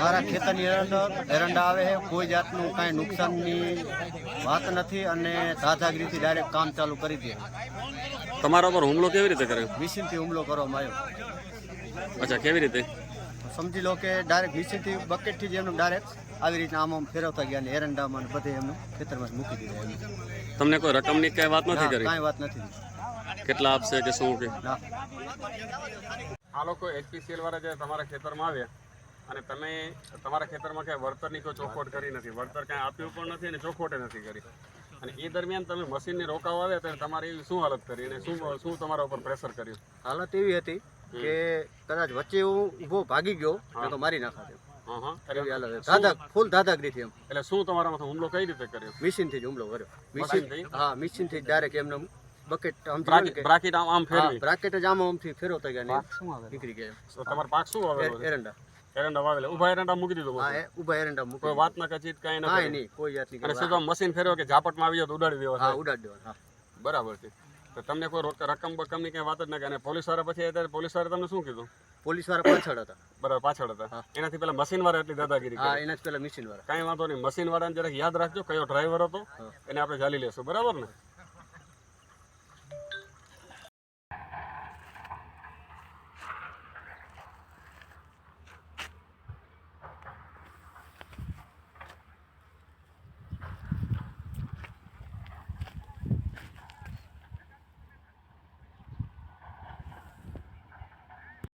મારા ખેતરની અંદર એરંડા આવે છે. કોઈ જાતનું કાંઈ નુકસાનની વાત નથી અને દાદાગીરીથી ડાયરેક્ટ કામ ચાલુ કરી દે. તમારા પર હુમલો કેવી રીતે કર્યો? મિશીનથી હુમલો કરવામાં આવ્યો. અચ્છા કેવી રીતે? સમજી લો કે ડાયરેક્ટ મિશીનથી બકેટથી જ એમનું ડાયરેક્ટ આવી રીતના આમ આમ ફેરવતા ગયા ને એરંડામાં બધે એમને ખેતરમાં મૂકી દીધા તમને કોઈ રકમની કઈ વાત નથી કરી? કાંઈ વાત નથી. કેટલા આપશે કે શું કે? આ લોકો એચપીસીએલ વાળા જે તમારા ખેતરમાં આવ્યા અને તમે તમારા ખેતરમાં ક્યાંય વળતરની કોઈ ચોખવટ કરી નથી. વળતર ક્યાંય આપ્યું પણ નથી અને ચોખવટે નથી કરી. અને એ દરમિયાન તમે મશીનને રોકાવા આવ્યા ત્યારે તમારી એવી શું હાલત કરી અને શું શું તમારા ઉપર પ્રેશર કર્યું? હાલત એવી હતી કે કદાચ વચ્ચે હું ઊભો ભાગી ગયો તો મારી નાખાતે. દાદા ફૂલ દાદાગીરીથી એમ. એટલે શું તમારા હુમલો કઈ રીતે કર્યો? મિશીનથી જ હુમલો કર્યો. મિશિન મિશીન હા મિશીનથી ડાયરેક્ટ એમને બકેટ આમ બ્રાકેટ બ્રાકેટ આમ આમ ફેરવી. બ્રાકેટ જ આમ આમથી ફેરવતા ગયા ને નીકળી ગયા તો તમારો પાક શું આવે એરંડા. એરંડા વાવેલા. ઊભા એરંડા મૂકી દીધું હા ઊભા એરંડા મૂકી કોઈ વાત ના કચીત કાઈ ના કાંઈ નહીં કોઈ જાતની અને સીધો મશીન ફેરવો કે ઝાપટમાં આવી જાય તો ઉડાડી દેવા હા ઉડાડી દેવા હા. બરાબર છે. તો તમને કોઈ રોક- રકમ બકમની કઈ વાત જ ના કરી. પોલીસવાળા પછી અત્યારે પોલીસવાળા તમને શું કીધું? પોલીસવાળા પાછળ હતા. બરાબર પાછળ હતા. એનાથી પેલા મશીન વાળા એટલી દાદાગીરી હા એના પેલા મશીન વાળા. કઈ વાંધો નહીં. મશીન વાળાને જરાક યાદ રાખજો કયો ડ્રાઈવર હતો એને આપણે ચાલી લેશું. બરાબર ને?